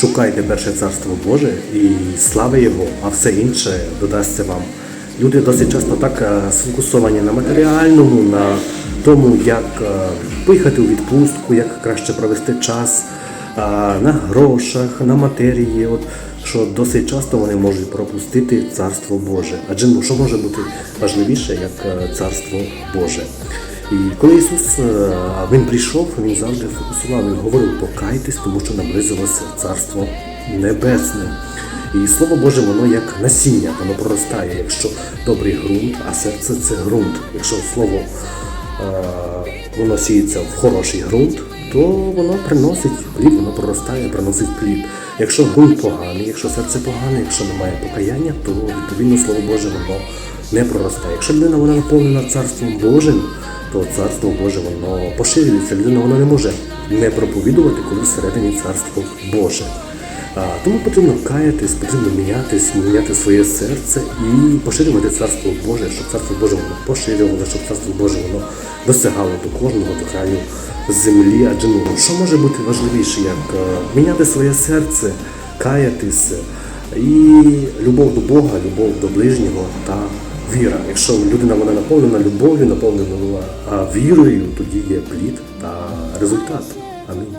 Шукайте перше царство Боже і слави Його, а все інше додасться вам. Люди досить часто так е, сфокусовані на матеріальному, на тому, як е, поїхати у відпустку, як краще провести час, е, на грошах, на матерії. От, що досить часто вони можуть пропустити царство Боже. Адже ну, що може бути важливіше, як царство Боже. І коли Ісус е, він прийшов, він завжди фокусував, він говорив, покайтесь, тому що наблизилося Царство Небесне. І Слово Боже, воно як насіння, воно проростає, якщо добрий ґрунт, а серце це ґрунт. Якщо слово е, воно сіється в хороший ґрунт, то воно приносить плід, воно проростає, приносить плід. Якщо ґрунт поганий, якщо серце погане, якщо немає покаяння, то відповідно Слово Боже воно не проростає. Якщо людина вона наповнена Царством Божим, то Царство Боже воно поширюється. Людина вона не може не проповідувати, коли всередині Царство Боже. А, тому потрібно каятись, потрібно мінятись, міняти своє серце і поширювати Царство Боже, щоб Царство Боже воно поширювало, щоб Царство Боже воно досягало до кожного до краю землі. Адже ну що може бути важливіше, як е, міняти своє серце, каятися і любов до Бога, любов до ближнього та віра. Якщо людина вона наповнена любов'ю, наповнена була вірою, тоді є плід та результат. Амінь.